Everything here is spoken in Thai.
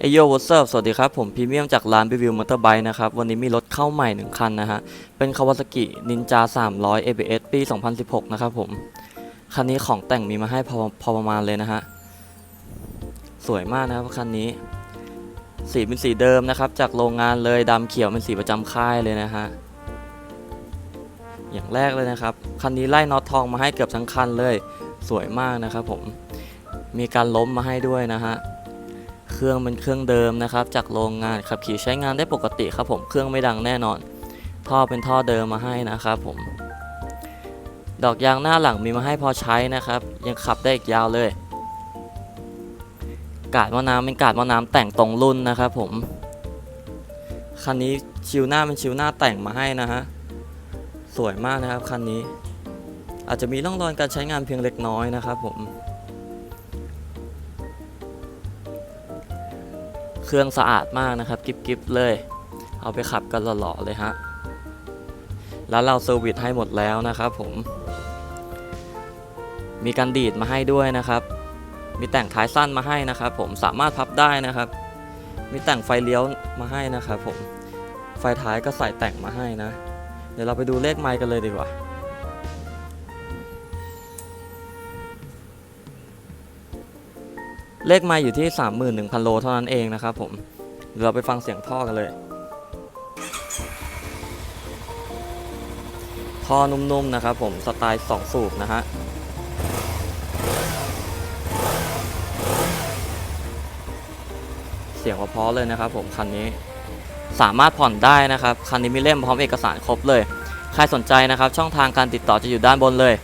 เอโยวอ s สวัสดีครับ ผมพรีเมียมจากร้านรีวิวมอเตอร์ไบค์นะครับ วันนี้มีรถเข้าใหม่ 1 คันนะฮะ เป็น Kawasaki Ninja 300 ABS ปี 2016 นะครับผม คันนี้ของแต่งมีมาให้พอพอประมาณเลยนะฮะ สวยมากนะครับคันนี้ สีเป็นสีเดิมนะครับ จากโรงงานเลยดำเขียวเป็นสีประจำค่ายเลยนะฮะ อย่างแรกเลยนะครับ คันนี้ไล่น็อตทองมาให้เกือบทั้งคันเลย สวยมากนะครับผม มีการล้มมาให้ด้วยนะฮะ เครื่องเป็นเครื่องเดิมนะครับ จากโรงงานขับขี่ใช้งานได้ปกติครับผมเครื่องไม่ดังแน่นอน ท่อเป็นท่อเดิมมาให้นะครับผม ดอกยางหน้าหลังมีมาให้พอใช้นะครับ ยังขับได้อีกยาวเลย กาดมะน้ำเป็นกาดมะน้ำแต่งตรงรุ่นนะครับผมคันนี้ชิวหน้าเป็นชิวหน้าแต่งมาให้นะฮะสวยมากนะครับคันนี้ อาจจะมีร่องรอยการใช้งานเพียงเล็กน้อยนะครับผม เครื่องสะอาดมากนะครับกิบๆเลย เอาไปขับกันหล่อๆเลยฮะแล้วเราเซอร์วิสให้หมดแล้วนะครับผม มีการดีดมาให้ด้วยนะครับ มีแต่งท้ายสั้นมาให้นะครับ ผมสามารถพับได้นะครับ มีแต่งไฟเลี้ยวมาให้นะครับผมไฟท้ายก็ใส่แต่งมาให้นะ เดี๋ยวเราไปดูเลขไมล์กันเลยดีกว่า เลขไมล์อยู่ที่ 31,000 โลเท่านั้นเองนะครับผมเดี๋ยวเราไปฟังเสียงท่อกันเลย ท่อนุ่มๆนะครับผมสไตล์ 2 สูบนะฮะเสียงเพราะเลยนะครับผมคันนี้สามารถผ่อนได้นะครับ คันนี้มีเล่มพร้อมเอกสารครบเลย ใครสนใจนะครับ ช่องทางการติดต่อจะอยู่ด้านบนเลย